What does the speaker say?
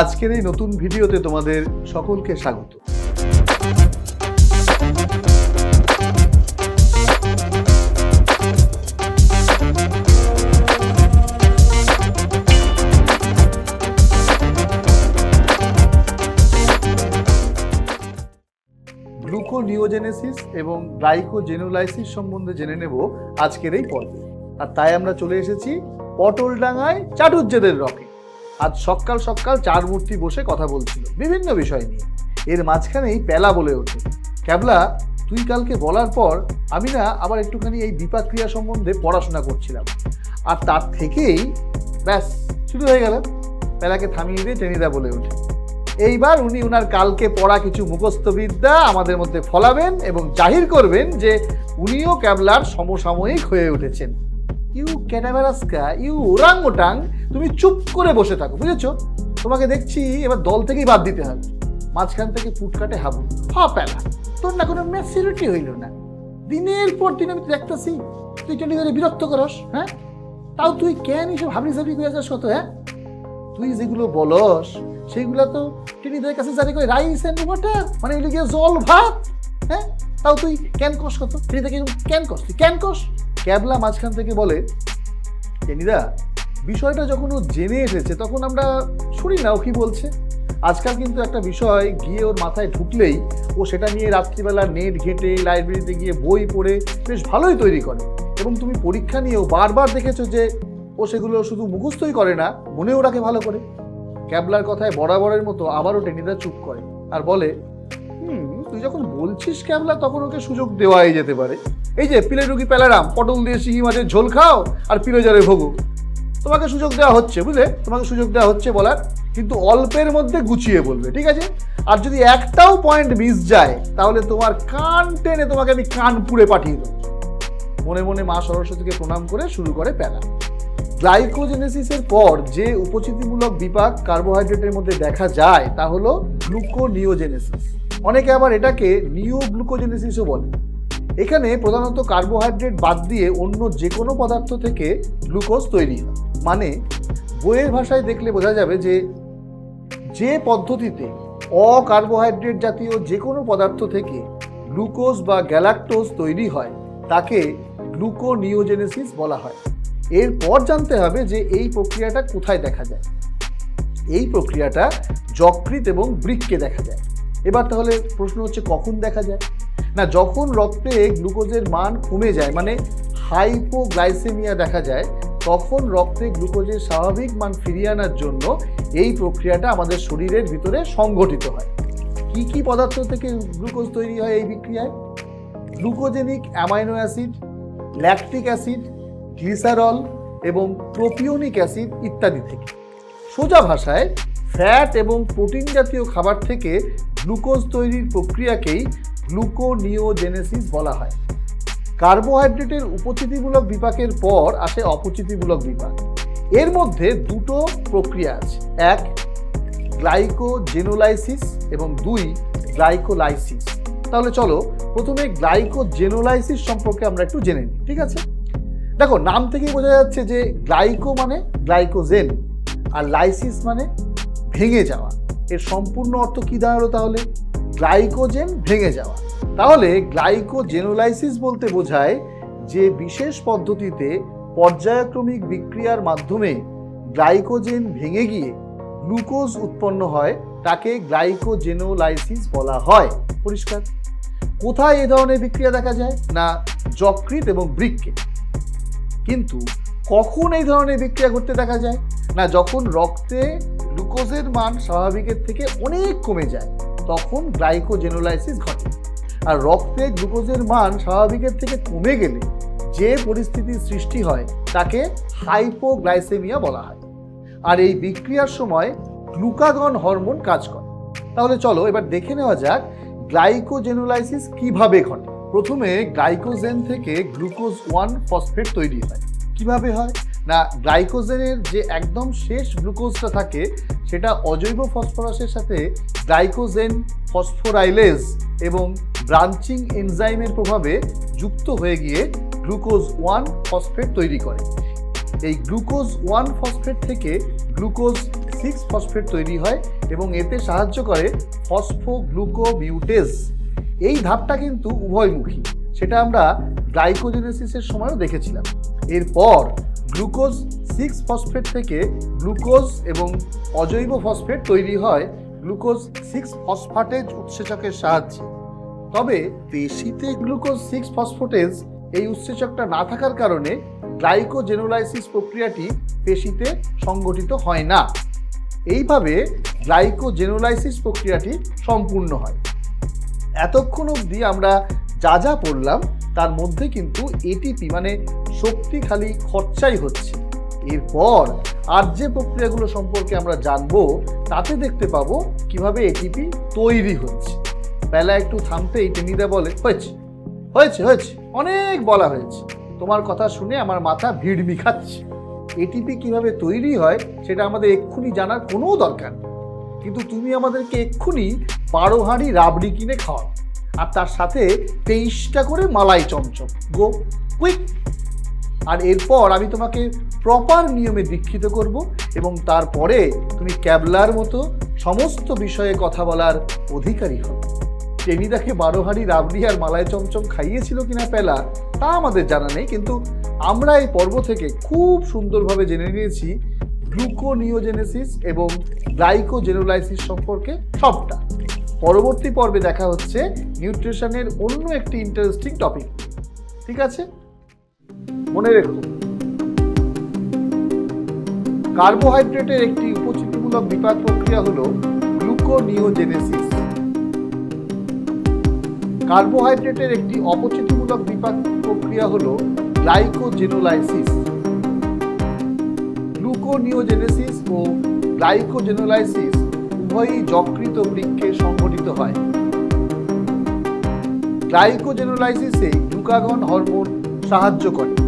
আজকের এই নতুন ভিডিওতে তোমাদের সকলকে স্বাগত। গ্লুকোনিওজেনেসিস এবং গ্লাইকোজেনোলাইসিস সম্বন্ধে জেনে নেব আজকের এই পর্বে। আর তাই আমরা চলে এসেছি পটলডাঙ্গায় চাটুজ্জেদের রকে আজ সকাল সকাল চার মূর্তি বসে কথা বলছিল, বিভিন্ন বিষয় নিয়ে। এর মাঝখানেই পেলা বলে ওঠে, ক্যাবলা, তুই কালকে বলার পর আমি না আবার একটুখানি এই বিপাক ক্রিয়া সম্বন্ধে পড়াশোনা করছিলাম। আর তার থেকেই ব্যাস, শুরু হয়ে গেল। পেলাকে থামিয়ে দিয়ে টেনিদা বলে ওঠে, এইবার উনি উনার কালকে পড়া কিছু মুখস্থবিদ্যা আমাদের মধ্যে ফলাবেন এবং জাহির করবেন যে উনিও ক্যাবলার সমসাময়িক হয়ে উঠেছেন। ইউ ক্যাটাভারাস্কা ইউ ওরাং ওটাং তুমি চুপ করে বসে থাকো, বুঝেছ? তোমাকে দেখছি এবার দল থেকেই বাদ দিতে হবে মাঝখান থেকে ফুটকাটে হাবু। হ প্যালা তোর না কোনো ম্যাচিউরিটি হইল না। দিনের পর দিন আমি দেখতেছি, তুই চলি ধরে বিরক্ত করস হ্যাঁ? তাও তুই কেন এইসব হাবড়ি সাবড়ি করে যাস কত হ্যাঁ? তুই যেগুলো বলস, সেগুলো তো টেনিদের কাছে জারি করে রাইস অ্যান্ড ওয়াটার মানে এগুলো গিয়ে জল, ভাত হ্যাঁ? তাও তুই ক্যান কস কত? টেনিদাকে ক্যান কস তুই ক্যান কস ক্যাবলা মাঝখান থেকে বলে টেনিদা বিষয়টা যখন ও জেনে এসেছে, তখন আমরা শুনি না, ও কি বলছে? আজকাল কিন্তু একটা বিষয় গিয়ে ওর মাথায় ঢুকলেই ও সেটা নিয়ে রাত্রিবেলা নেট ঘেঁটে লাইব্রেরিতে গিয়ে বই পড়ে বেশ ভালোই তৈরি করে। এবং তুমি পরীক্ষা নিয়েও বারবার দেখেছ যে ও সেগুলো শুধু মুখস্থই করে না মনেও রাখে ভালো করে। ক্যাবলার কথায় বরাবরের মতো আবারও টেনিদা চুপ করে আর বলে তুই যখন বলছিস ক্যাবলা, তখন ওকে সুযোগ দেওয়াই যেতে পারে। এই যে, পিলে রুগী পেলারাম, পটল দিয়ে শিঙি মাছের ঝোল খাও আর পিলোজারে ভোগো। তোমাকে সুযোগ দেওয়া হচ্ছে, বুঝলে? তোমাকে সুযোগ দেওয়া হচ্ছে বলার, কিন্তু অল্পের মধ্যে গুছিয়ে বলবে, ঠিক আছে? আর যদি একটাও পয়েন্ট মিস যায়, তাহলে তোমার কান টেনে তোমাকে আমি কান পুড়ে পাঠিয়ে দেবো। মনে মনে মা সরস্বতীকে প্রণাম করে শুরু করে প্যালা গ্লাইকোজেনেসিসের পর যে উপচিতিমূলক বিপাক কার্বোহাইড্রেটের মধ্যে দেখা যায়, তা হলো গ্লুকোনিওজেনেসিস। অনেকে আবার এটাকে নিও গ্লুকোজেনেসিসও বলে। এখানে প্রধানত কার্বোহাইড্রেট বাদ দিয়ে অন্য যে কোনো পদার্থ থেকে গ্লুকোজ তৈরি হয়। মানে বইয়ের ভাষায় দেখলে বোঝা যাবে যে যে পদ্ধতিতে অকার্বোহাইড্রেট জাতীয় যে কোনো পদার্থ থেকে গ্লুকোজ বা গ্যালাক্টোজ তৈরি হয়, তাকে গ্লুকোনিওজেনেসিস বলা হয়। এরপর জানতে হবে যে এই প্রক্রিয়াটা কোথায় দেখা যায়। এই প্রক্রিয়াটা যকৃৎ এবং বৃক্কে দেখা যায়। এবার তাহলে প্রশ্ন হচ্ছে, কখন দেখা যায়? না, যখন রক্তে গ্লুকোজের মান কমে যায় মানে হাইপোগ্লাইসেমিয়া দেখা যায়, তখন রক্তে গ্লুকোজের স্বাভাবিক মান ফিরিয়ে আনার জন্য এই প্রক্রিয়াটা আমাদের শরীরের ভিতরে সংঘটিত হয়। কি কি পদার্থ থেকে গ্লুকোজ তৈরি হয় এই বিক্রিয়ায়? Glucogenic amino acid, lactic acid, glycerol এবং প্রোপিওনিক অ্যাসিড ইত্যাদি থেকে। সোজা ভাষায় ফ্যাট এবং প্রোটিন জাতীয় খাবার থেকে গ্লুকোজ তৈরির প্রক্রিয়াকেই গ্লুকোনিওজেনেসিস বলা হয়। কার্বোহাইড্রেটের উপচিতিমূলক বিপাকের পর আসে অপচিতিমূলক বিপাক। এর মধ্যে দুটো প্রক্রিয়া আছে। এক, গ্লাইকোজেনোলাইসিস এবং দুই, গ্লাইকোলাইসিস। তাহলে চলো প্রথমে গ্লাইকোজেনোলাইসিস সম্পর্কে আমরা একটু জেনে নিই, ঠিক আছে? দেখো, নাম থেকেই বোঝা যাচ্ছে যে গ্লাইকো মানে গ্লাইকোজেন, আর লাইসিস মানে ভেঙে যাওয়া। এর সম্পূর্ণ অর্থ কী দাঁড়াল তাহলে? গ্লাইকোজেন ভেঙে যাওয়া। তাহলে গ্লাইকোজেনোলাইসিস বলতে বোঝায় যে বিশেষ পদ্ধতিতে পর্যায়ক্রমিক বিক্রিয়ার মাধ্যমে গ্লাইকোজেন ভেঙে গিয়ে গ্লুকোজ উৎপন্ন হয়, তাকে গ্লাইকোজেনোলাইসিস বলা হয়। পরিষ্কার? কোথায় এ ধরনের বিক্রিয়া দেখা যায়? না যকৃত এবং বৃক্কে। কিন্তু কখন এই ধরনের বিক্রিয়া ঘটতে দেখা যায়? না, যখন রক্তে গ্লুকোজের মান স্বাভাবিকের থেকে অনেক কমে যায়, তখন গ্লাইকোজেনোলাইসিস ঘটে। আর রক্তে গ্লুকোজের মান স্বাভাবিকের থেকে কমে গেলে যে পরিস্থিতির সৃষ্টি হয়, তাকে হাইপোগ্লাইসেমিয়া বলা হয়। আর এই বিক্রিয়ার সময় গ্লুকাগন হরমোন কাজ করে। তাহলে চলো এবার দেখে নেওয়া যাক গ্লাইকোজেনোলাইসিস কীভাবে ঘটে। প্রথমে গ্লাইকোজেন থেকে গ্লুকোজ ওয়ান ফসফেট তৈরি হয়। কীভাবে হয়? না গ্লাইকোজেনের যে একদম শেষ গ্লুকোজটা থাকে, সেটা অজৈব ফসফরাসের সাথে গ্লাইকোজেন ফসফোরাইলেজ এবং ব্রাঞ্চিং এনজাইমের প্রভাবে যুক্ত হয়ে গিয়ে গ্লুকোজ ওয়ান ফসফেট তৈরি করে। এই গ্লুকোজ ওয়ান ফসফেট থেকে গ্লুকোজ সিক্স ফসফেট তৈরি হয় এবং এতে সাহায্য করে ফসফোগ্লুকোমিউটেজ এই ধাপটা কিন্তু উভয়মুখী। সেটা আমরা গ্লাইকোজেনেসিসের সময়ও দেখেছিলাম। এরপর গ্লুকোজ সিক্স ফসফেট থেকে গ্লুকোজ এবং অজৈব ফসফেট তৈরি হয় গ্লুকোজ সিক্স ফসফাটেজ উৎসেচকের সাহায্যে। তবে পেশিতে গ্লুকোজ সিক্স ফসফোটেজ এই উৎসেচকটা না থাকার কারণে গ্লাইকোজেনোলাইসিস প্রক্রিয়াটি পেশিতে সংগঠিত হয় না। এইভাবে গ্লাইকোজেনোলাইসিস প্রক্রিয়াটি সম্পূর্ণ হয়। এতক্ষণ অবধি আমরা যা যা পড়লাম তার মধ্যে কিন্তু এটিপি মানে শক্তি খালি খরচাই হচ্ছে। এরপর আর যে প্রক্রিয়াগুলো সম্পর্কে আমরা জানব, তাতে দেখতে পাবো কীভাবে এটিপি তৈরি হচ্ছে। বেলা একটু থামতে থামতেই টেনিদা বলে, হয়েছে হয়েছে হয়েছে, অনেক বলা হয়েছে। তোমার কথা শুনে আমার মাথা ভিড়মি খাচ্ছে। এটিপি কীভাবে তৈরি হয় সেটা আমাদের এক্ষুনি জানার কোনো দরকার নেই। কিন্তু তুমি আমাদেরকে এক্ষুনি বারো হাঁড়ি রাবড়ি কিনে খাওয়াও। আর তার সাথে তেইশটা করে মালাই চমচম। গো কুইক আর এরপর আমি তোমাকে প্রপার নিয়মে দীক্ষিত করব এবং তারপরে তুমি ক্যাবলার মতো সমস্ত বিষয়ে কথা বলার অধিকারী হবে টেনিদাকে বারো হাঁড়ি রাবড়ি আর মালাই চমচম খাইয়েছিল কিনা পেলা, তা আমাদের জানা নেই, কিন্তু আমরা এই পর্ব থেকে খুব সুন্দরভাবে জেনে নিয়েছি গ্লুকোনিওজেনেসিস এবং গ্লাইকোজেনোলাইসিস সম্পর্কে সবটা। পরবর্তী পর্বে দেখা হচ্ছে নিউট্রিশনের অন্য একটি ইন্টারেস্টিং টপিক ঠিক আছে? মনে রেখো কার্বোহাইড্রেটের একটি উপচিতিমূলক বিপাক প্রক্রিয়া হল গ্লুকোনিওজেনেসিস। কার্বোহাইড্রেটের একটি অপচিতিমূলক বিপাক প্রক্রিয়া হল গ্লাইকোজেনোলাইসিস। গ্লুকোনিওজেনেসিস ও গ্লাইকোজেনোলাইসিস উভয়ই যকৃত বৃক্ষে সংঘটিত হয়। গ্লাইকোজেনোলাইসিসে গ্লুকাগন হরমোন সাহায্য করে।